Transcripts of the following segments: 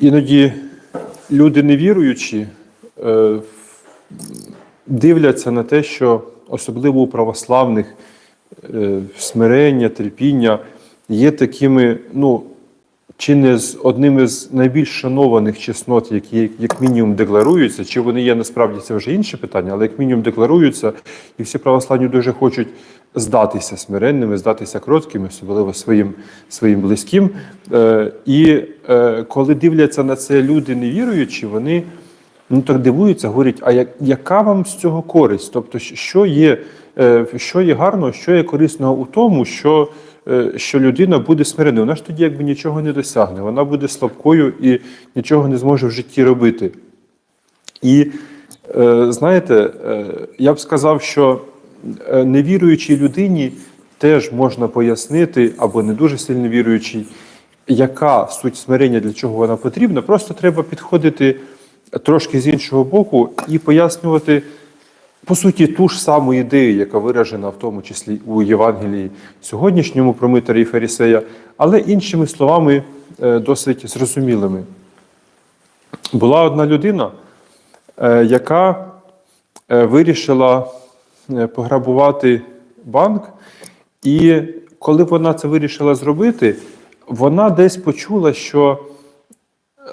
Іноді люди невіруючі е, дивляться на те, що особливо у православних е, смирення, терпіння є такими, ну, чи не з одними з найбільш шанованих чеснот, які як мінімум декларуються, чи вони є насправді це вже інше питання, але як мінімум декларуються, і всі православні дуже хочуть здатися смиренними, здатися кроткими, особливо своїм, своїм близьким. Е, і е, коли дивляться на це люди невіруючі, вони ну, так дивуються, говорять, а як, яка вам з цього користь? Тобто, що є, е, що є гарного, що є корисного у тому, що е, що людина буде смиреною. Вона ж тоді якби нічого не досягне, вона буде слабкою і нічого не зможе в житті робити. І е, знаєте, е, я б сказав, що невіруючій людині теж можна пояснити, або не дуже сильно віруючій, яка суть смирення, для чого вона потрібна. Просто треба підходити трошки з іншого боку і пояснювати по суті, ту ж саму ідею, яка виражена в тому числі у Євангелії сьогоднішньому про Митаря і Фарісея, але іншими словами, е, досить зрозумілими. Була одна людина, е, яка е, вирішила е, пограбувати банк, і коли вона це вирішила зробити, вона десь почула, що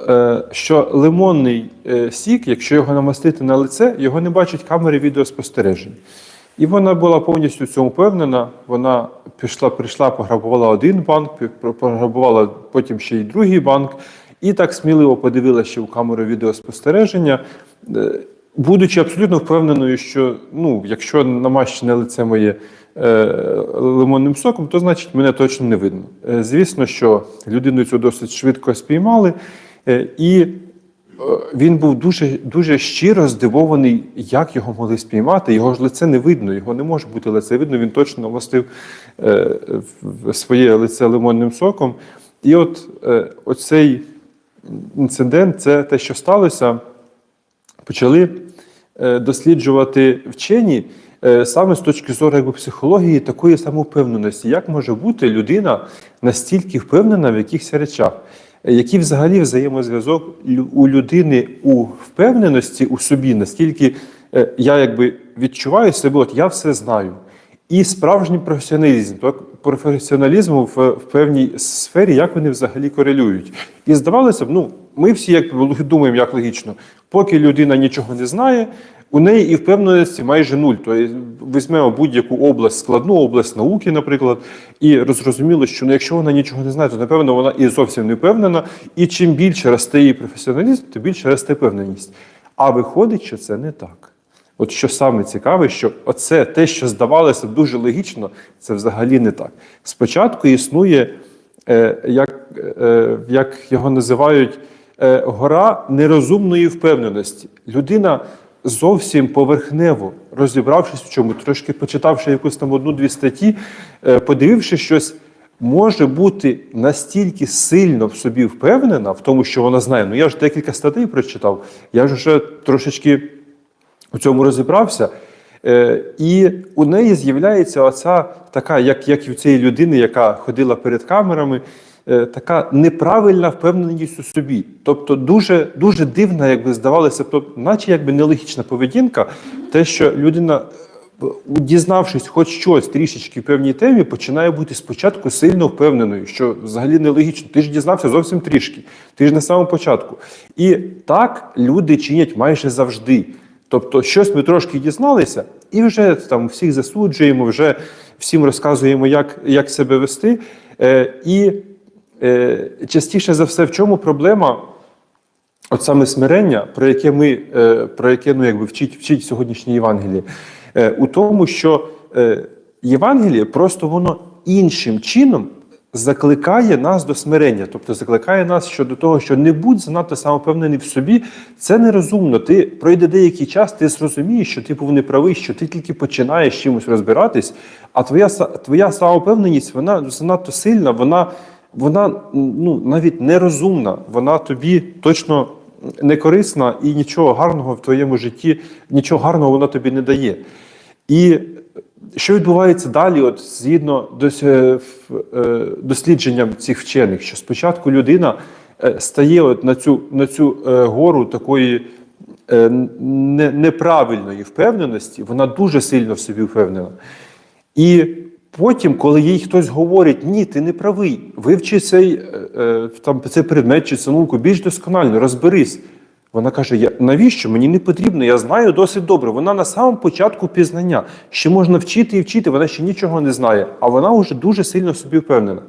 е, що лимонний е, сік, якщо його намастити на лице, його не бачать камери відеоспостережень. І вона була повністю в цьому впевнена. Вона пішла, прийшла, пограбувала один банк, пограбувала потім ще й другий банк, і так сміливо подивилася ще в камеру відеоспостереження, е, будучи абсолютно впевненою, що ну, якщо намащене лице моє е, лимонним соком, то значить мене точно не видно. Е, звісно, що людину цю досить швидко спіймали, е, і е, він був дуже, дуже щиро здивований, як його могли спіймати. Його ж лице не видно, його не може бути лице видно. Він точно намастив е, своє лице лимонним соком. І от е, оцей інцидент, це те, що сталося, почали досліджувати вчені е, саме з точки зору якби, психології такої самовпевненості. Як може бути людина настільки впевнена в якихось речах? Е, Який взагалі взаємозв'язок у людини у впевненості у собі, наскільки е, я якби відчуваю себе, от я все знаю. І справжній професіоналізм, так, професіоналізм в, в певній сфері, як вони взагалі корелюють. І здавалося б, ну, ми всі як думаємо, як логічно, поки людина нічого не знає, у неї і впевненості майже нуль. Тобто візьмемо будь-яку область, складну область науки, наприклад, і розрозуміло, що ну, якщо вона нічого не знає, то напевно вона і зовсім не впевнена. І чим більше росте її професіоналізм, то більше росте впевненість. А виходить, що це не так. От що саме цікаве, що оце те, що здавалося дуже логічно, це взагалі не так. Спочатку існує, е, як, е, як його називають, гора нерозумної впевненості. Людина зовсім поверхнево, розібравшись в чому, трошки почитавши якусь там одну-дві статті, е, подививши щось, може бути настільки сильно в собі впевнена в тому, що вона знає. Ну я ж декілька статей прочитав, я ж вже трошечки у цьому розібрався. Е, і у неї з'являється оця така, як, як і у цієї людини, яка ходила перед камерами, е, така неправильна впевненість у собі. Тобто дуже, дуже дивна, якби здавалося, тобто, наче якби нелогічна поведінка, те, що людина, е, дізнавшись хоч щось трішечки в певній темі, починає бути спочатку сильно впевненою, що взагалі нелогічно. Ти ж дізнався зовсім трішки, ти ж на самому початку. І так люди чинять майже завжди. Тобто, щось ми трошки дізналися, і вже там всіх засуджуємо, вже всім розказуємо, як, як себе вести. Е, і е, частіше за все, в чому проблема? От саме смирення, про яке ми е, про яке ну, якби вчить, вчить сьогоднішнє Євангеліє, е, у тому, що е, Євангеліє просто воно іншим чином закликає нас до смирення, тобто закликає нас щодо того, що не будь занадто самопевнений в собі, це нерозумно. Ти пройде деякий час, ти зрозумієш, що ти був неправий, що ти тільки починаєш чимось розбиратись, а твоя твоя самопевненість, вона занадто сильна, вона, вона ну, навіть нерозумна, вона тобі точно не корисна і нічого гарного в твоєму житті, нічого гарного вона тобі не дає. І що відбувається далі, от згідно е, е, дослідженням цих вчених, що спочатку людина е, стає от на цю, на цю гору такої неправильної впевненості, вона дуже сильно в собі впевнена. І потім, коли їй хтось говорить, ні, ти не правий, вивчи цей, е, е, там, цей предмет чи цю більш досконально, розберись. Вона каже: я, навіщо? Мені не потрібно, я знаю досить добре. Вона на самому початку пізнання. Ще можна вчити і вчити, вона ще нічого не знає, а вона вже дуже сильно собі впевнена.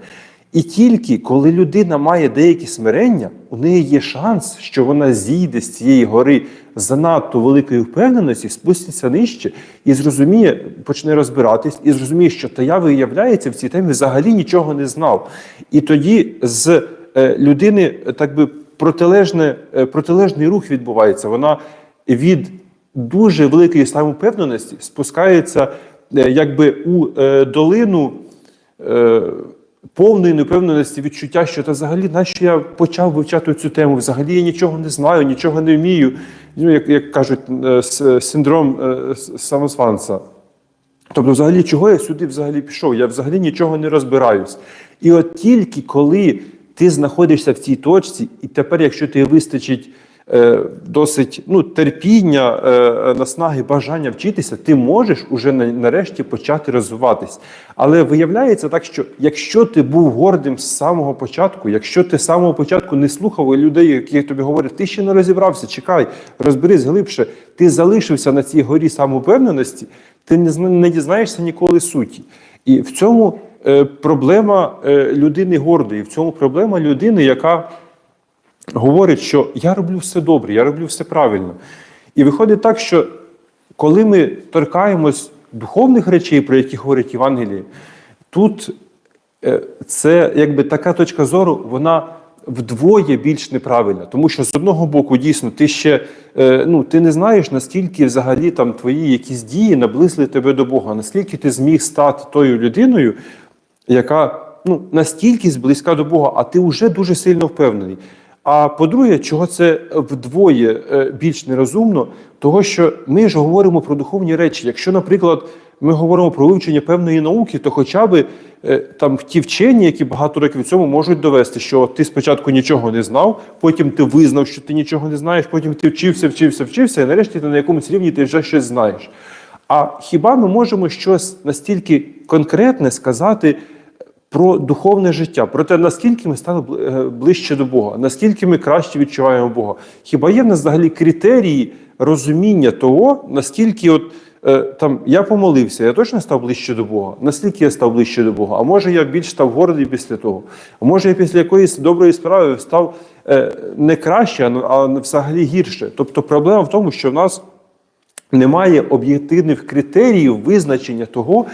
І тільки коли людина має деякі смирення, у неї є шанс, що вона зійде з цієї гори занадто великої впевненості, спуститься нижче і зрозуміє, почне розбиратись, і зрозуміє, що та я виявляється в цій темі взагалі нічого не знав. І тоді з е, людини е, так би протилежне, е, протилежний рух відбувається. Вона від дуже великої самовпевненості спускається якби у долину. Е, повної непевненості відчуття, що та взагалі, нащо я почав вивчати цю тему? Взагалі я нічого не знаю, нічого не вмію. Ну, як, як кажуть, е, синдром е, самозванця. Тобто, взагалі, чого я сюди взагалі пішов? Я взагалі нічого не розбираюсь. І от тільки коли ти знаходишся в цій точці, і тепер, якщо тобі вистачить е, досить ну, терпіння, е, наснаги, бажання вчитися, ти можеш уже нарешті почати розвиватись. Але виявляється так, що якщо ти був гордим з самого початку, якщо ти з самого початку не слухав людей, які тобі говорять, ти ще не розібрався, чекай, розберись глибше, ти залишився на цій горі самовпевненості, ти не, дізнаєшся ніколи суті. І в цьому е, проблема е, людини гордої, в цьому проблема людини, яка говорить, що я роблю все добре, я роблю все правильно. І виходить так, що коли ми торкаємось духовних речей, про які говорить Євангеліє, тут е, це якби така точка зору, вона вдвоє більш неправильна. Тому що з одного боку, дійсно, ти ще е, ну, ти не знаєш, наскільки взагалі там твої якісь дії наблизили тебе до Бога, наскільки ти зміг стати тою людиною, яка ну, настільки близька до Бога, а ти вже дуже сильно впевнений. А по-друге, чого це вдвоє е, більш нерозумно, того що ми ж говоримо про духовні речі. Якщо, наприклад, ми говоримо про вивчення певної науки, то хоча б е, там ті вчені, які багато років цьому можуть довести, що ти спочатку нічого не знав, потім ти визнав, що ти нічого не знаєш, потім ти вчився, вчився, вчився, і нарешті ти на якомусь рівні ти вже щось знаєш. А хіба ми можемо щось настільки конкретне сказати про духовне життя, про те, наскільки ми стали е, ближче до Бога, наскільки ми краще відчуваємо Бога? Хіба є в нас взагалі критерії розуміння того, наскільки от е, там я помолився, я точно став ближче до Бога? Наскільки я став ближче до Бога? А може я більш став гордий після того? А може я після якоїсь доброї справи став е, не краще, а, взагалі гірше? Тобто проблема в тому, що в нас немає об'єктивних критеріїв визначення того,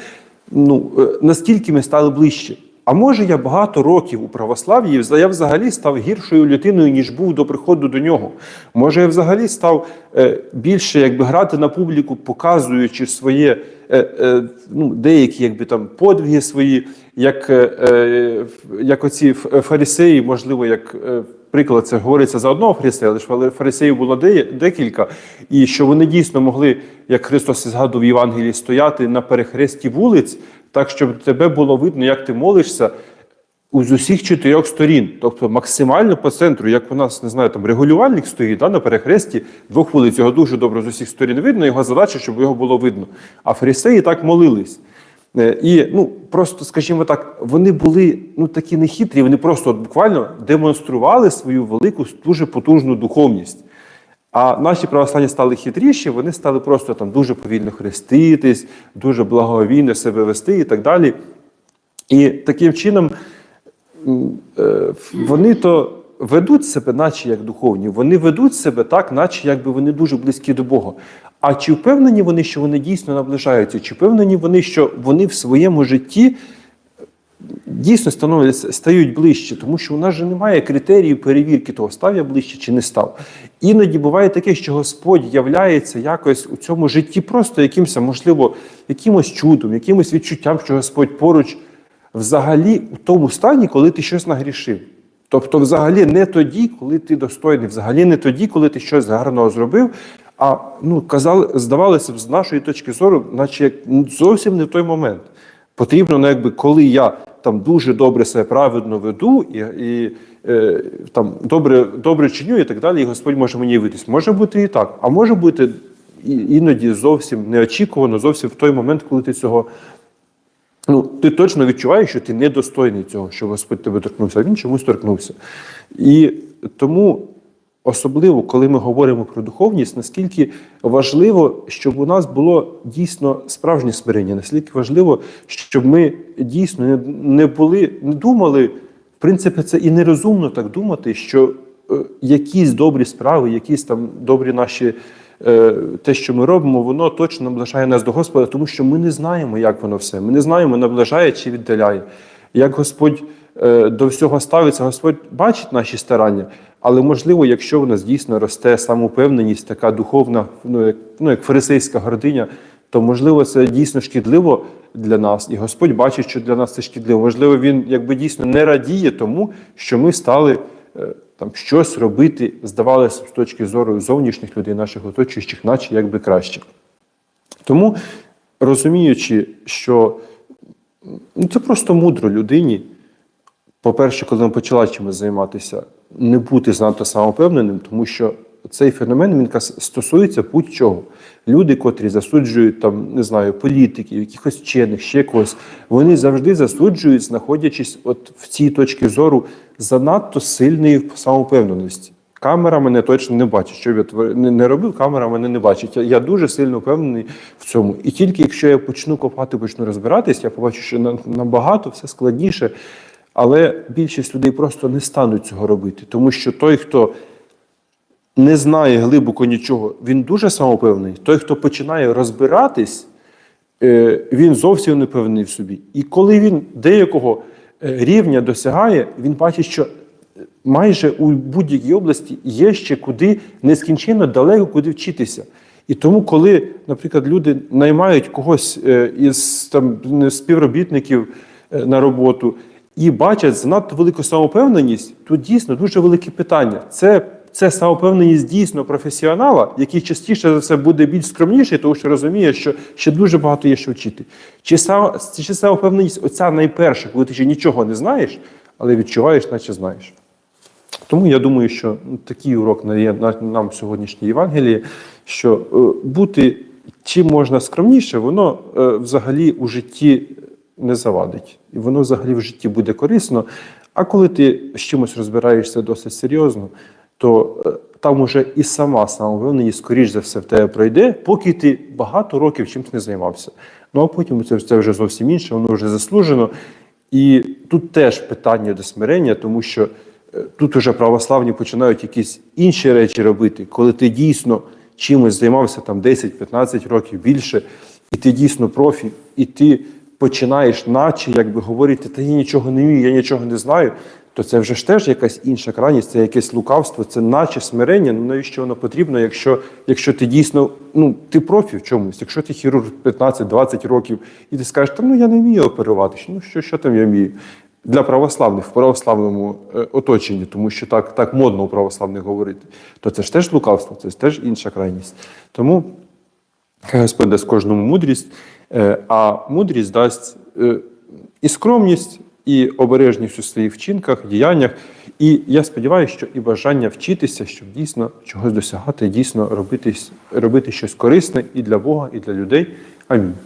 ну, наскільки ми стали ближче. А може, я багато років у православ'ї я взагалі став гіршою людиною, ніж був до приходу до нього. Може, я взагалі став е, більше якби грати на публіку, показуючи своє е, е, ну, деякі якби там подвиги свої, як, як оці фарисеї, можливо, як приклад, це говориться за одного фарисея, але фарисеїв було де- декілька, і що вони дійсно могли, як Христос згадував в Євангелії, стояти на перехресті вулиць, так щоб тебе було видно, як ти молишся. З усіх чотирьох сторін, тобто максимально по центру, як у нас не знаю, там регулювальник стоїть да, на перехресті двох вулиць, його дуже добре з усіх сторін видно. Його задача, щоб його було видно. А фарисеї так молились. Е, І ну просто, скажімо так, вони були ну такі нехитрі, вони просто от буквально демонстрували свою велику, дуже потужну духовність. А наші православні стали хитріші, вони стали просто там дуже повільно хреститись, дуже благовійно себе вести і так далі. І таким чином е, вони то ведуть себе, наче як духовні, вони ведуть себе так, наче якби вони дуже близькі до Бога. А чи впевнені вони, що вони дійсно наближаються? Чи впевнені вони, що вони в своєму житті дійсно становляться, стають ближче, тому що у нас же немає критеріїв перевірки того, став я ближче чи не став. Іноді буває таке, що Господь являється якось у цьому житті просто якимось, можливо, якимось чудом, якимось відчуттям, що Господь поруч взагалі у тому стані, коли ти щось нагрішив. Тобто, взагалі, не тоді, коли ти достойний, взагалі не тоді, коли ти щось гарного зробив. А ну казали, здавалося б, з нашої точки зору, наче як зовсім не в той момент. Потрібно, ну, якби, коли я там дуже добре себе праведно веду, і, і е, там добре, добре чиню і так далі, і Господь може мені явитись. Може бути і так, а може бути іноді зовсім неочікувано, зовсім в той момент, коли ти цього. Ну, ти точно відчуваєш, що ти недостойний цього, що Господь тебе торкнувся, а він чомусь торкнувся. І тому, особливо, коли ми говоримо про духовність, наскільки важливо, щоб у нас було дійсно справжнє смирення, наскільки важливо, щоб ми дійсно не, були, не думали, в принципі, це і нерозумно так думати, що е, якісь добрі справи, якісь там добрі наші. е, Те, що ми робимо, воно точно наближає нас до Господа, тому що ми не знаємо, як воно все. Ми не знаємо, наближає чи віддаляє. Як Господь е, до всього ставиться, Господь бачить наші старання, але можливо, якщо в нас дійсно росте самовпевненість, така духовна, ну як, ну, як фарисейська гординя, то можливо це дійсно шкідливо для нас, і Господь бачить, що для нас це шкідливо. Можливо, він якби дійсно не радіє тому, що ми стали е, там щось робити, здавалося, з точки зору зовнішніх людей, наших оточуючих, наче якби краще. Тому розуміючи, що ну, це просто мудро людині, по-перше, коли вона почала чимось займатися, не бути занадто самовпевненим, тому що цей феномен він стосується будь-чого. Люди, котрі засуджують там, не знаю, політиків, якихось вчених, ще когось, вони завжди засуджують, знаходячись от в цій точці зору занадто сильної самовпевненості. Камера мене точно не бачить. Що б я не- робив, камера мене не бачить. Я, дуже сильно впевнений в цьому. І тільки якщо я почну копати, почну розбиратись, я побачу, що на- набагато все складніше. Але більшість людей просто не стануть цього робити, тому що той, хто не знає глибоко нічого, він дуже самопевний. Той, хто починає розбиратись, е, він зовсім не певний в собі. І коли він деякого е, рівня досягає, він бачить, що майже у будь-якій області є ще куди нескінченно далеко куди вчитися. І тому, коли, наприклад, люди наймають когось е, із там співробітників е, на роботу і бачать занадто велику самовпевненість, то дійсно дуже велике питання. Це, це самовпевненість дійсно професіонала, який частіше за все буде більш скромніший, тому що розуміє, що ще дуже багато є що вчити. Чи, сам, чи самовпевненість оця найперша, коли ти ще нічого не знаєш, але відчуваєш, наче знаєш. Тому я думаю, що ну, такий урок надає на- нам сьогоднішнє Євангеліє, що е, бути чим можна скромніше, воно е, взагалі у житті не завадить. І воно взагалі в житті буде корисно. А коли ти з чимось розбираєшся досить серйозно, то е, там уже і сама самовпевненість, скоріш за все, в тебе пройде, поки ти багато років чимось не займався. Ну а потім це, це вже зовсім інше, воно вже заслужено. І тут теж питання до смирення, тому що е, тут уже православні починають якісь інші речі робити, коли ти дійсно чимось займався там 10-15 років більше, і ти дійсно профі, і ти починаєш, наче якби говорити, та я нічого не вмію, я нічого не знаю, то це вже ж теж якась інша крайність, це якесь лукавство, це наче смирення. Ну навіщо воно потрібно, якщо, якщо ти дійсно ну, ти профі в чомусь, якщо ти хірург 15-20 років, і ти скажеш, та ну я не вмію оперувати, ну що, що там я вмію? Для православних в православному е, оточенні, тому що так, так модно у православних говорити, то це ж теж лукавство, це ж теж інша крайність. Тому Хай Господь дасть кожному мудрість, е, а мудрість дасть е, і скромність, і обережність у своїх вчинках, діяннях. І я сподіваюся, що і бажання вчитися, щоб дійсно чогось досягати, дійсно робити, робити щось корисне і для Бога, і для людей. Амінь.